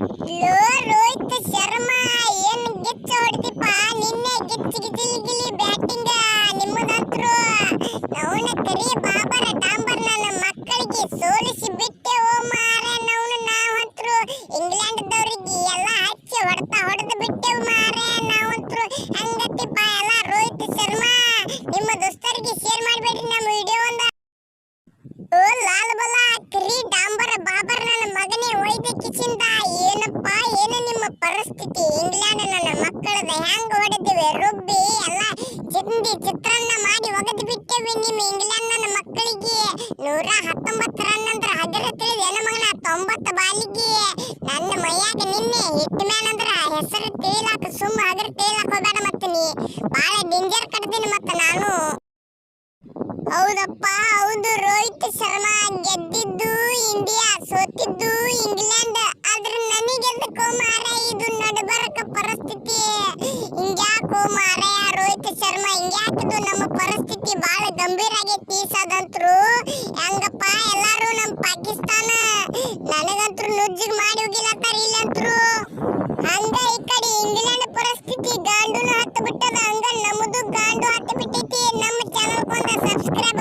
ರೋಹಿತ್ ಶರ್ಮಾ ಏನ್ ಗಿಚ್ಚ ಹೊಡ್ದಿಪ್ಪ ನಿನ್ನೆ ಗಿಚ್ಚ ಗಿಲಿ ಗಿಲಿ ಬ್ಯಾಟಿಂಗ್ ನಿಮ್ಮದಂತ್ರು ಬಾಬರ ಚಿಂದಿ ಚಿತ್ರಾನ್ನ ಮಾಡಿ ಒಗೆದು ಬಿಟ್ಟೆವಿ ನಿಮ್ಮ ಇಂಗ್ಲೆಂಡ್ ನನ್ನ ಮಕ್ಕಳಿಗೆ ನೂರ ಹತ್ತೊಂಬತ್ತು ರನ್ ಅಂದ್ರೆ ಹಗರ ತಿಳಿದ ಮಗನ, ತೊಂಬತ್ತು ಬಾಲಿಗೆ ನನ್ನ ಮೈಯಾಗ ನಿನ್ನೆ ಹಿಟ್ ಮ್ಯಾನ್ ಅಂದ್ರ ಹೆಸರು ತಿಳಿಲಾಕ ಸುಮ್ಮ ಹದಿರ ತಿಳಿಲಾಕ ಹೋಗ್ಬೇಡ ಮತ್ತೆ ನೀ. ಬಾಳ ಡೇಂಜರ್ ಕಟ್ತೀನಿ ಮತ್ತೆ ನಾನು. ಹೌದಪ್ಪ, ಹೌದು, ರೋಹಿತ್ ಶರ್ಮಾ ಗೆದ್ದಿದ್ದು ಗಂಭೀರ ಆಗೈತಿ ಸದಂತ್ರು. ಹೆಂಗಪ್ಪ ಎಲ್ಲಾರು ನಮ್ಮ ಪಾಕಿಸ್ತಾನ? ನನಗಂತ್ರು ನುಜ್ಜಿ ಮಾಡಿ ಹೋಗಿಲ್ಲತ್ತಾರ ಇಲ್ಲಂತ್ರು. ಹಂಗ ಈ ಕಡೆ ಇಂಗ್ಲೆಂಡ್ ಪರಿಸ್ಥಿತಿ ಗಾಂಡುನು ಹತ್ತು ಬಿಟ್ಟದ ಹಂಗ ನಮ್ಮದು ಗಾಂಡು ಹತ್ತು ಬಿಟ್ಟೈತಿ ನಮ್ಮ ಚಾನಲ್ಗೊಂದು ಸಬ್ಸ್ಕ್ರೈಬ್